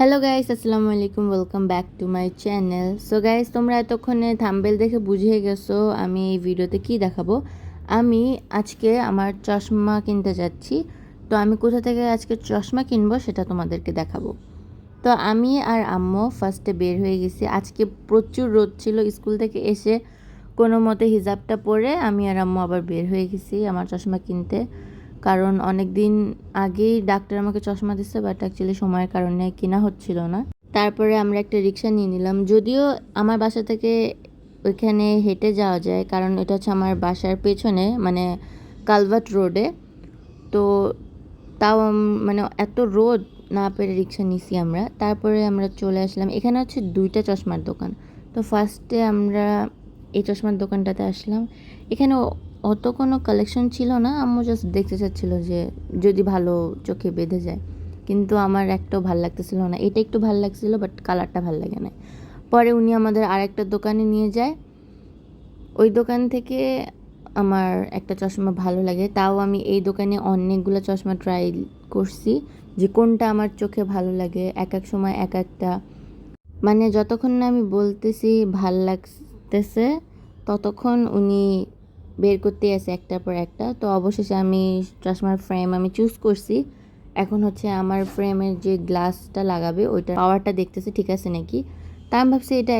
Hello guys আসসালামু আলাইকুম welcome back to my channel so guys তোমরা এতক্ষণে থাম্বেল দেখে বুঝে গেছো আমি এই ভিডিওতে কি দেখাবো। আমি আজকে আমার চশমা কিনতে যাচ্ছি। তো আমি কোথা থেকে আজকে চশমা কিনবো সেটা তোমাদেরকে দেখাবো। তো আমি আর আম্মু ফার্স্টে বের হয়ে গেছি। আজকে প্রচুর রোদ ছিল। স্কুল থেকে এসে কোনো মতে হিজাবটা পরে আমি আর আম্মু আবার বের হয়ে গেছি আমার চশমা কিনতে। কারণ অনেক দিন আগেই ডাক্তার আমাকে চশমা দিচ্ছে বাট অ্যাকচুয়ালি সময়ের কারণে কেনা হচ্ছিল না। তারপরে আমরা একটা রিক্সা নিয়ে নিলাম। যদিও আমার বাসা থেকে ওইখানে হেঁটে যাওয়া যায়, কারণ এটা হচ্ছে আমার বাসার পেছনে মানে কালভার্ট রোডে। তো তাও মানে এত রোদ না পেরে রিক্সা নিছি আমরা। তারপরে আমরা চলে আসলাম। এখানে হচ্ছে দুইটা চশমার দোকান। তো ফার্স্টে আমরা এই চশমার দোকানটাতে আসলাম। এখানে অত কোনো কালেকশন ছিল না, আম্মু জাস্ট দেখতে চাচ্ছিল যে যদি ভালো চোখে বেঁধে যায়। কিন্তু আমার একটাও ভালো লাগতেছিল না। এটা একটু ভালো লাগছিল বাট কালারটা ভালো লাগে না। পরে উনি আমাদের আরেকটা দোকানে নিয়ে যায়। ওই দোকান থেকে আমার একটা চশমা ভালো লাগে। তাও আমি এই দোকানে অনেকগুলো চশমা ট্রাই করছি যে কোনটা আমার চোখে ভালো লাগে। এক এক সময় এক একটা। মানে যতক্ষণ না আমি বলতেছি ভালো লাগতেছে ততক্ষণ উনি বের করতেই আছে একটার পর একটা। তো অবশেষে আমি চশমার ফ্রেম আমি চুজ করছি। এখন হচ্ছে আমার ফ্রেমের যে গ্লাসটা লাগাবে ওইটা পাওয়ারটা দেখতেছে, ঠিক আছে নাকি? তা আমি ভাবছি এটা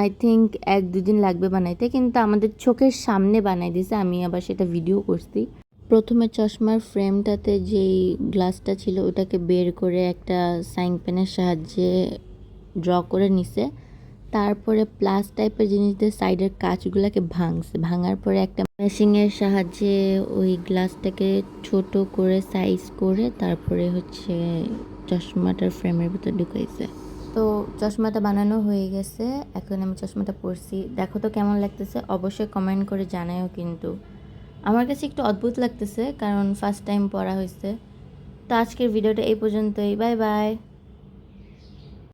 আই থিঙ্ক এক দুদিন লাগবে বানাইতে, কিন্তু আমাদের চোখের সামনে বানাই দিছে, আমি আবার সেটা ভিডিও করছি। প্রথমে চশমার ফ্রেমটাতে যেই গ্লাসটা ছিল, ওটাকে বের করে একটা সাইং পেনের সাহায্যে ড্র করে নিছে। তারপরে প্লাস টাইপের জিনিস দিয়ে সাইডের কাঁচগুলোকে ভাঙছে। ভাঙার পরে একটা মেশিংয়ের সাহায্যে ওই গ্লাসটাকে ছোট করে সাইজ করে তারপরে হচ্ছে চশমাটার ফ্রেমের ভিতর ঢুকাইছে। তো চশমাটা বানানো হয়ে গেছে। এখন আমি চশমাটা পরছি। দেখো তো কেমন লাগতেছে? অবশ্যই কমেন্ট করে জানায়ও কিন্তু। আমার কাছে একটু অদ্ভুত লাগতেছে, কারণ ফার্স্ট টাইম পড়া হয়েছে। তো আজকের ভিডিওটা এই পর্যন্তই। Bye bye